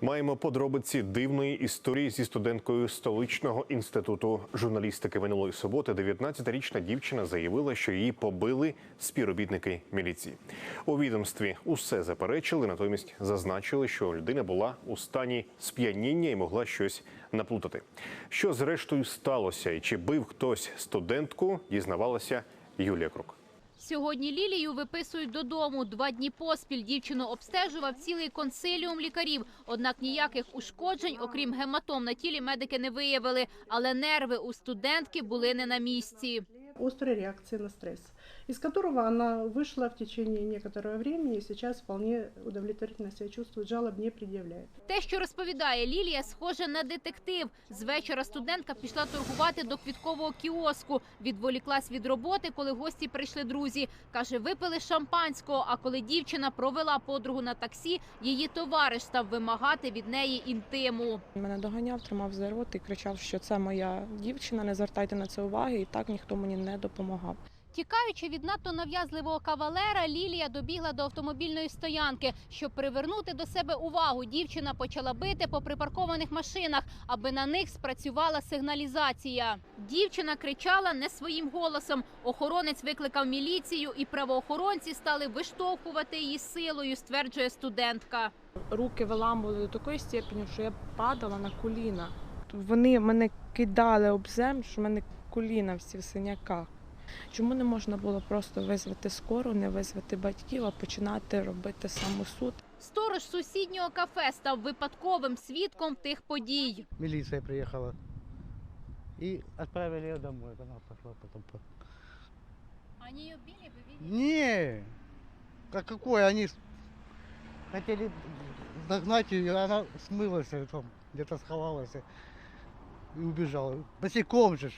Маємо подробиці дивної історії зі студенткою столичного інституту журналістики минулої суботи. 19-річна дівчина заявила, що її побили співробітники міліції. У відомстві усе заперечили, натомість зазначили, що людина була у стані сп'яніння і могла щось наплутати. Що зрештою сталося, і чи бив хтось студентку, дізнавалася Юлія Крук. Сьогодні Лілію виписують додому. Два дні поспіль дівчину обстежував цілий консиліум лікарів. Однак ніяких ушкоджень, окрім гематом на тілі, медики не виявили. Але нерви у студентки були не на місці. Острой реакции на стресс, из которого она вышла в течение некоторого времени и сейчас вполне удовлетворительно себя чувствует, жалоб не предъявляет. Те, що розповідає Лілія, схоже на детектив. З вечора студентка пішла торгувати до квіткового кіоску. Відволіклась від роботи, коли гості прийшли друзі. Каже, випили шампанського. А коли дівчина провела подругу на таксі, її товариш став вимагати від неї інтиму. Мене доганяв, тримав за рот і кричав, що це моя дівчина, не звертайте на це уваги, і так ніхто мені не допомагав. Тікаючи від надто нав'язливого кавалера, Лілія добігла до автомобільної стоянки. Щоб привернути до себе увагу, дівчина почала бити по припаркованих машинах, аби на них спрацювала сигналізація. Дівчина кричала не своїм голосом. Охоронець викликав міліцію, і правоохоронці стали виштовхувати її силою, стверджує студентка. Руки виламували до такої степені, що я падала на коліна. Вони мене кидали об землю, що в мене коліна всі в синяках. Чому не можна було просто визвати скору, не визвати батьків, а починати робити самосуд? Сторож сусіднього кафе став випадковим свідком тих подій. милиция приехала. И отправили ее домой. Она пошла потом. по- Вони її били, ви Не! Как какой? Они с- хотели догнать ее, и она смылась, э, там, где-то сховалась э, и убежал. Босиком же. ж.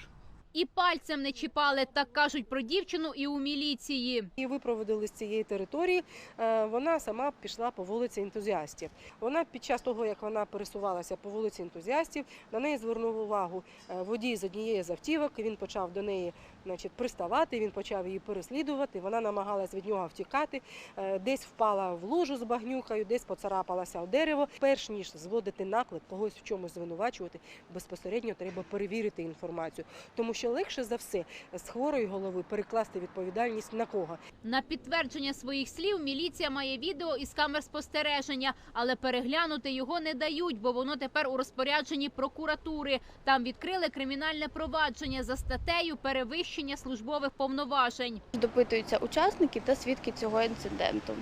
І пальцем не чіпали, так кажуть про дівчину і у міліції. Її випроводили з цієї території. е, Вона сама пішла по вулиці ентузіастів. Вона під час того, як вона пересувалася по вулиці ентузіастів, на неї звернув увагу е, водій з однієї з автівок. Він почав до неї значить, приставати, він почав її переслідувати. Вона намагалась від нього втікати, е, десь впала в лужу з багнюкою, десь поцарапалася у дерево. Перш ніж зводити наклик, когось в чомусь звинувачувати, безпосередньо треба перевірити інформацію, тому що легше за все з хворої голови перекласти відповідальність на кого. На підтвердження своїх слів міліція має відео із камер спостереження, але переглянути його не дають, бо воно тепер у розпорядженні прокуратури. Там відкрили кримінальне провадження за статтею перевищення службових повноважень. допитуються учасники та свідки цього інциденту.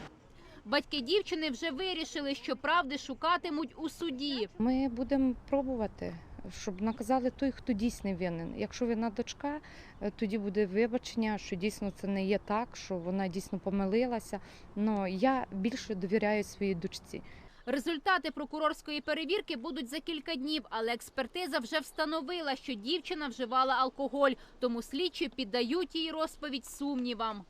Батьки дівчини вже вирішили, що правди шукатимуть у суді. Ми будемо пробувати, щоб наказали той, хто дійсно винен. Якщо вина дочка, е, тоді буде вибачення, що дійсно це не є так, що вона дійсно помилилася. Ну я більше довіряю своїй дочці. Результати прокурорської перевірки будуть за кілька днів, але експертиза вже встановила, що дівчина вживала алкоголь, тому слідчі піддають її розповідь сумнівам.